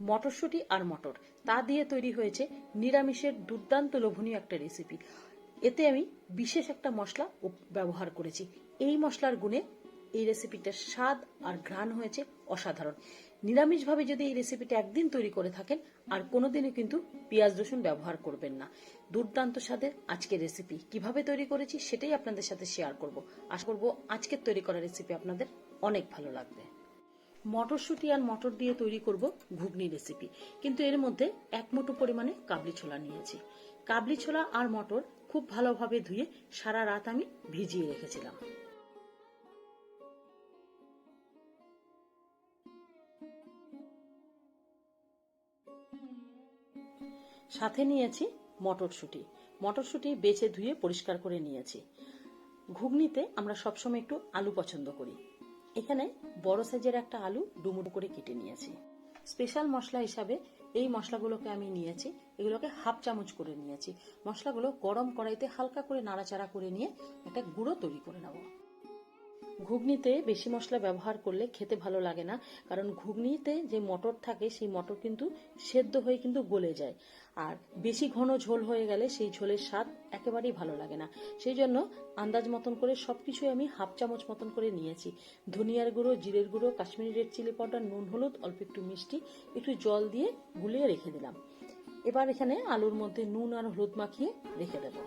মটরশুঁটি আর মটর। তা দিয়ে তৈরি হয়েছে নিরামিষের দুর্দান্ত লোভনীয় একটা রেসিপি এতে আমি বিশেষ একটা মশলা ব্যবহার করেছি। এই মশলার গুণে এই রেসিপিটার স্বাদ আর ঘ্রাণ হয়েছে অসাধারণ। নিরামিষভাবে যদি এই রেসিপিটা একদিন তৈরি করে থাকেন, আর কোনোদিনও কিন্তু পেঁয়াজ রসুন ব্যবহার করবেন না। দুর্দান্ত স্বাদের আজকের রেসিপি কীভাবে তৈরি করেছি সেটাই আপনাদের সাথে শেয়ার করব। আশা করব আজকের তৈরি করা রেসিপি আপনাদের অনেক ভালো লাগবে। মটরশুঁটি আর মটর দিয়ে তৈরি করব ঘুগনি রেসিপি কিন্তু এর মধ্যে এক মুঠো পরিমাণে কাবলি ছোলা নিয়েছি। কাবলি ছোলা আর মটর খুব ভালোভাবে ধুয়ে সারা রাত আমি ভিজিয়ে রেখেছিলাম। সাথে নিয়েছি মটরশুঁটি। মটরশুঁটি বেছে ধুয়ে পরিষ্কার করে নিয়েছি। ঘুগনিতে আমরা সবসময় একটু আলু পছন্দ করি। এখানে বড় সাইজের একটা আলু ডুমুডু করে কেটে নিয়েছি। স্পেশাল মশলা হিসাবে এই মশলাগুলোকে আমি নিয়েছি। এগুলোকে হাফ চামচ করে নিয়েছি। মশলাগুলো গরম কড়াইতে হালকা করে নাড়াচাড়া করে নিয়ে একটা গুঁড়ো তৈরি করে নেব। ঘুগনিতে বেশি মশলা ব্যবহার করলে খেতে ভালো লাগে না, কারণ ঘুগনিতে যে মটর থাকে, সেই মটর কিন্তু সেদ্ধ হয়ে কিন্তু গলে যায়। আর বেশি ঘন ঝোল হয়ে গেলে সেই ঝোলের স্বাদ একেবারেই ভালো লাগে না। সেই জন্য আন্দাজ মতন করে সবকিছুই আমি হাফ চামচ মতন করে নিয়েছি। ধনিয়ার গুঁড়ো, জিরের গুঁড়ো, কাশ্মীরি রেড চিলি পাউডার, নুন, হলুদ, অল্প একটু মিষ্টি, একটু জল দিয়ে গুলিয়ে রেখে দিলাম। এবার এখানে আলুর মধ্যে নুন আর হলুদ মাখিয়ে রেখে দেবো।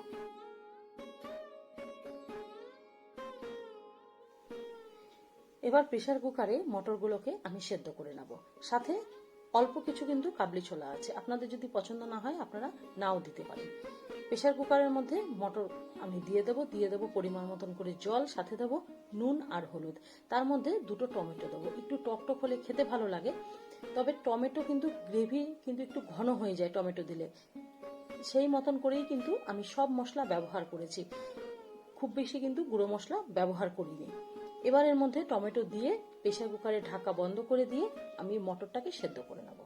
এবার প্রেসার কুকারে মটরগুলোকে আমি সেদ্ধ করে নেব। সাথে অল্প কিছু কিন্তু কাবলি ছোলা আছে। আপনাদের যদি পছন্দ না হয়, আপনারা নাও দিতে পারেন। প্রেশার কুকারের মধ্যে মটর আমি দিয়ে দেবো দিয়ে দেবো পরিমাণ মতন করে জল, সাথে দেবো নুন আর হলুদ। তার মধ্যে দুটো টমেটো দেবো। একটু টক টক হলে খেতে ভালো লাগে, তবে টমেটো কিন্তু গ্রেভি কিন্তু একটু ঘন হয়ে যায় টমেটো দিলে। সেই মতন করেই কিন্তু আমি সব মশলা ব্যবহার করেছি। খুব বেশি কিন্তু গুঁড়ো মশলা ব্যবহার করিনি। এবার এর মধ্যে টমেটো দিয়ে প্রেসার কুকারে ঢাকা বন্ধ করে দিয়ে আমি মটরটাকে সেদ্ধ করে নেব।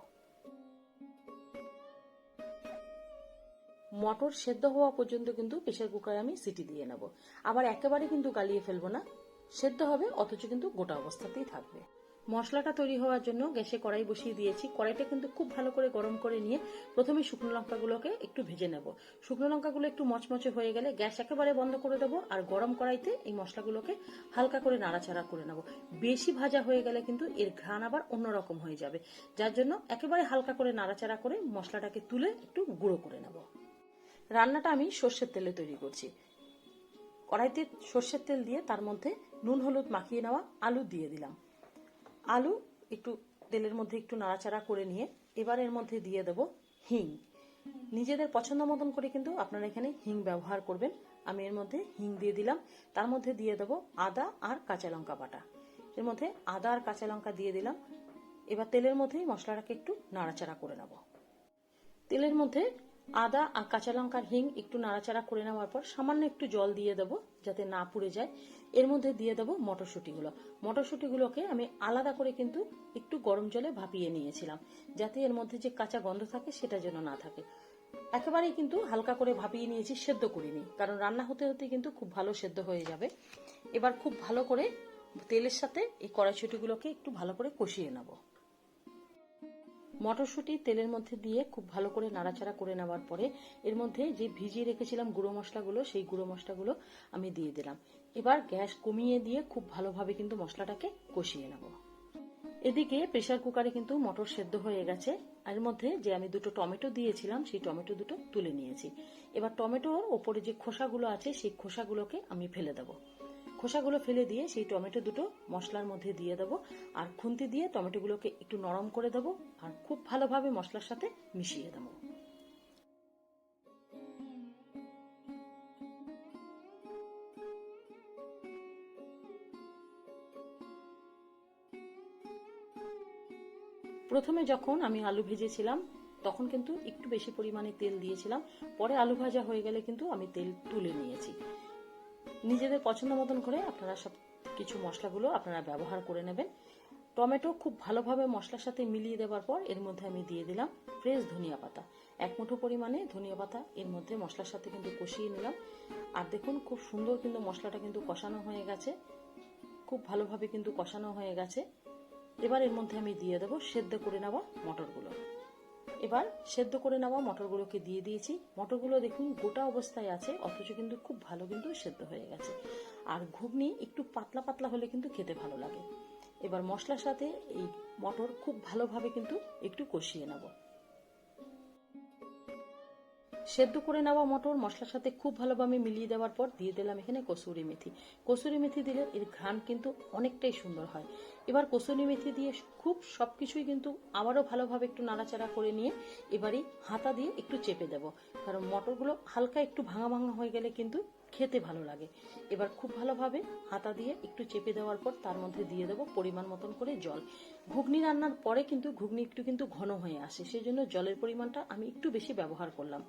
মটর সেদ্ধ হওয়া পর্যন্ত কিন্তু প্রেশার কুকারে আমি সিটি দিয়ে নেব। আবার একেবারে কিন্তু গালিয়ে ফেলব না। সেদ্ধ হবে, অথচ কিন্তু গোটা অবস্থাতেই থাকবে। মশলাটা তৈরি হওয়ার জন্য গ্যাসে কড়াই বসিয়ে দিয়েছি। কড়াইটা কিন্তু খুব ভালো করে গরম করে নিয়ে প্রথমে শুকনো লঙ্কাগুলোকে একটু ভেজে নেব। শুকনো লঙ্কাগুলো একটু মচমচে হয়ে গেলে গ্যাস একেবারে বন্ধ করে দেবো আর গরম কড়াইতে এই মশলাগুলোকে হালকা করে নাড়াচাড়া করে নেব। বেশি ভাজা হয়ে গেলে কিন্তু এর ঘ্রাণ আবার অন্যরকম হয়ে যাবে। যার জন্য একেবারে হালকা করে নাড়াচাড়া করে মশলাটাকে তুলে একটু গুঁড়ো করে নেব। রান্নাটা আমি সর্ষের তেলে তৈরি করছি। কড়াইতে সর্ষের তেল দিয়ে তার মধ্যে নুন, হলুদ মাখিয়ে নেওয়া আলু দিয়ে দিলাম। আলু একটু তেলের মধ্যে একটু নাড়াচাড়া করে নিয়ে এবার এর মধ্যে দিয়ে দেব হিং। নিজেদের পছন্দ মতন করে কিন্তু আপনারা এখানে হিং ব্যবহার করবেন। আমি এর মধ্যে হিং দিয়ে দিলাম। তার মধ্যে দিয়ে দেব আদা আর কাঁচা লঙ্কা বাটা। এর মধ্যে আদা আর কাঁচা লঙ্কা দিয়ে দিলাম। এবার তেলের মধ্যেই মশলাটাকে একটু নাড়াচাড়া করে নেব। তেলের মধ্যে আদা আর কাঁচা লঙ্কার হিং একটু নাড়াচাড়া করে নেওয়ার পর সামান্য একটু জল দিয়ে দেব যাতে না পুড়ে যায়। এর মধ্যে দিয়ে দেবো মটরশুঁটিগুলো। মটরশুঁটিগুলোকে আমি আলাদা করে কিন্তু একটু গরম জলে ভাপিয়ে নিয়েছিলাম যাতে এর মধ্যে যে কাঁচা গন্ধ থাকে সেটা যেন না থাকে। একেবারেই কিন্তু হালকা করে ভাপিয়ে নিয়েছি, সেদ্ধ করিনি, কারণ রান্না হতে হতে কিন্তু খুব ভালো সেদ্ধ হয়ে যাবে। এবার খুব ভালো করে তেলের সাথে এই কড়াইশুঁটিগুলোকে একটু ভালো করে কষিয়ে নেব। মটরশুঁটি তেলের মধ্যে দিয়ে খুব ভালো করে নাড়াচাড়া করে নেওয়ার পরে এর মধ্যে যে ভিজিয়ে রেখেছিলাম গুঁড়ো মশলাগুলো, সেই গুঁড়ো মশলাগুলো আমি দিয়ে দিলাম। এবার গ্যাস কমিয়ে দিয়ে খুব ভালোভাবে কিন্তু মশলাটাকে কষিয়ে নেব। এদিকে প্রেসার কুকারে কিন্তু মটর সেদ্ধ হয়ে গেছে। এর মধ্যে যে আমি দুটো টমেটো দিয়েছিলাম, সেই টমেটো দুটো তুলে নিয়েছি। এবার টমেটোর ওপরে যে খোসাগুলো আছে, সেই খোসাগুলোকে আমি ফেলে দেবো। খোসাগুলো ফেলে দিয়ে সেই টমেটো দুটো মশলার মধ্যে দিয়ে দেবো। আর খুন্তি দিয়ে টমেটোগুলোকে একটু নরম করে দেবো আর খুব ভালোভাবে মশলার সাথে মিশিয়ে দেবো। প্রথমে যখন আমি আলু ভেজেছিলাম, তখন কিন্তু একটু বেশি পরিমাণে তেল দিয়েছিলাম। পরে আলু ভাজা হয়ে গেলে কিন্তু আমি তেল তুলে নিয়েছি। নিজেদের পছন্দ মতন করে আপনারা সব কিছু মশলাগুলো আপনারা ব্যবহার করে নেবেন। টমেটো খুব ভালোভাবে মশলার সাথে মিলিয়ে দেওয়ার পর এর মধ্যে আমি দিয়ে দিলাম ফ্রেশ ধনিয়া পাতা। এক মুঠো পরিমাণে ধনিয়া পাতা এর মধ্যে মশলার সাথে কিন্তু কষিয়ে নিলাম। আর দেখুন খুব সুন্দর কিন্তু মশলাটা কিন্তু কষানো হয়ে গেছে। খুব ভালোভাবে কিন্তু কষানো হয়ে গেছে। এবার এর মধ্যে আমি দিয়ে দেবো সেদ্ধ করে নেওয়া মটরগুলো। এবার সেদ্ধ করে নেওয়া মটরগুলোকে দিয়ে দিয়েছি। মটরগুলো দেখুন গোটা অবস্থায় আছে, অথচ কিন্তু খুব ভালো কিন্তু সেদ্ধ হয়ে গেছে। আর ঘুগনি একটু পাতলা পাতলা হলে কিন্তু খেতে ভালো লাগে। এবার মশলার সাথে এই মটর খুব ভালোভাবে কিন্তু একটু কষিয়ে নেব। সেদ্ধ করে নেওয়া মটর মশলার সাথে খুব ভালোভাবে মিলিয়ে দেওয়ার পর দিয়ে দিলাম এখানে কসুরি মেথি। কসুরি মেথি দিলে এর ঘ্রাণ কিন্তু অনেকটাই সুন্দর হয়। এবার কসুরি মেথি দিয়ে খুব সব কিছুই কিন্তু আবারও ভালোভাবে একটু নাড়াচাড়া করে নিয়ে এবারই হাতা দিয়ে একটু চেপে দেব। কারণ মটরগুলো হালকা একটু ভাঙা ভাঙা হয়ে গেলে কিন্তু খেতে ভালো লাগে। এবার খুব ভালোভাবে হাতা দিয়ে একটু চেপে দেওয়ার পর তার মধ্যে দিয়ে দেবো পরিমাণ মতন করে জল। ঘুগনি রান্নার পরে কিন্তু ঘুগনি একটু কিন্তু ঘন হয়ে আসে সেই জন্য জলের পরিমাণটা আমি একটু বেশি ব্যবহার করলাম।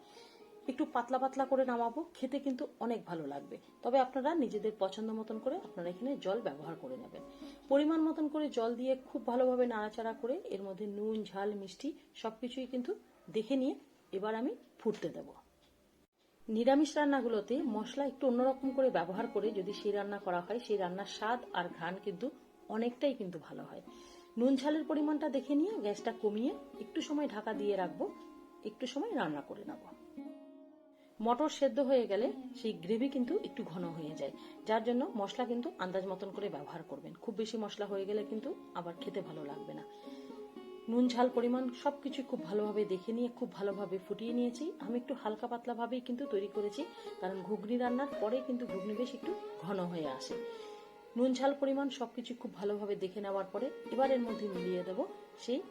একটু পাতলা পাতলা করে নামাবো, খেতে কিন্তু অনেক ভালো লাগবে। তবে আপনারা নিজেদের পছন্দ মতন করে আপনারা এখানে জল ব্যবহার করে নেবেন। পরিমাণ মতন করে জল দিয়ে খুব ভালোভাবে নাড়াচাড়া করে এর মধ্যে নুন, ঝাল, মিষ্টি সবকিছুই কিন্তু দেখে নিয়ে এবার আমি ফুটতে দেবো। নিরামিষ রান্নাগুলোতে মশলা একটু অন্যরকম করে ব্যবহার করে যদি সেই রান্না করা হয়, সেই রান্নার স্বাদ আর ঘ্রাণ কিন্তু অনেকটাই কিন্তু ভালো হয়। নুন, ঝালের পরিমাণটা দেখে নিয়ে গ্যাসটা কমিয়ে একটু সময় ঢাকা দিয়ে রাখব, একটু সময় রান্না করে নেব। মটর সেদ্ধ হয়ে গেলে সেই গ্রেভি কিন্তু একটু ঘন হয়ে যায়। যার জন্য মশলা কিন্তু আন্দাজ মতন করে ব্যবহার করবেন। খুব বেশি মশলা হয়ে গেলে কিন্তু আবার খেতে ভালো লাগবে না। নুন, ঝাল, পরিমাণ সবকিছু খুব ভালোভাবে দেখে নিয়ে, খুব ভালোভাবে ফুটিয়ে নিয়েছি। আমি একটু হালকা পাতলাভাবেই কিন্তু তৈরি করেছি, কারণ ঘুগনি রান্নার পরে কিন্তু ঘুগনি বেশ একটু ঘন হয়ে আসে। নুন, ঝাল, পরিমাণ সবকিছু খুব ভালোভাবে দেখে নেওয়ার পরে এবার এর মধ্যে মিলিয়ে দেব সেই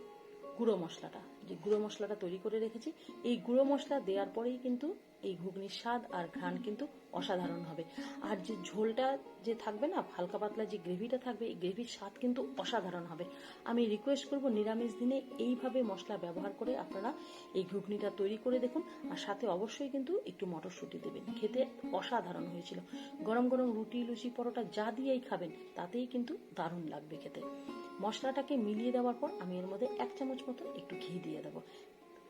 গুঁড়ো মশলাটা, যে গুঁড়ো মশলাটা তৈরি করে রেখেছি, এই গুঁড়ো মশলা দেওয়ার পরেই কিন্তু এই ঘুগনির স্বাদ আর ঘ্রাণ কিন্তু অসাধারণ হবে। আর যে ঝোলটা যে থাকবে না, হালকা পাতলা যে গ্রেভিটা থাকবে, এই গ্রেভির স্বাদ কিন্তু অসাধারণ হবে। আমি রিকোয়েস্ট করব নিরামিষ দিনে এইভাবে মশলা ব্যবহার করে আপনারা এই ঘুগনিটা তৈরি করে দেখুন, আর সাথে অবশ্যই কিন্তু একটু মটরশুঁটি দেবেন। খেতে অসাধারণ হয়েছিল। গরম গরম রুটি, লুচি, পরোটা যা দিয়েই খাবেন, তাতেই কিন্তু দারুণ লাগবে খেতে। মশলাটাকে মিলিয়ে দেওয়ার পর আমি এর মধ্যে এক চামচ মতো একটু ঘি দিয়ে দেবো।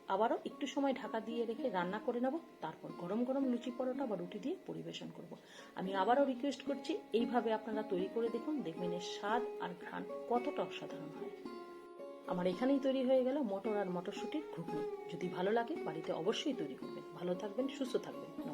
আবারও একটু সময় ঢাকা দিয়ে রেখে রান্না করে নেব, তারপর গরম গরম লুচি পরোটা বা রুটি দিয়ে পরিবেশন করব। আমি আবারও রিকোয়েস্ট করছি, এইভাবে আপনারা তৈরি করে দেখুন, দেখবেন এর স্বাদ আর ঘ্রাণ কতটা অসাধারণ হয়। আমার এখানেই তৈরি হয়ে গেল মটর আর মটরশুটির ঘুগনি। যদি ভালো লাগে, বাড়িতে অবশ্যই তৈরি করবেন। ভালো থাকবেন, সুস্থ থাকবেন।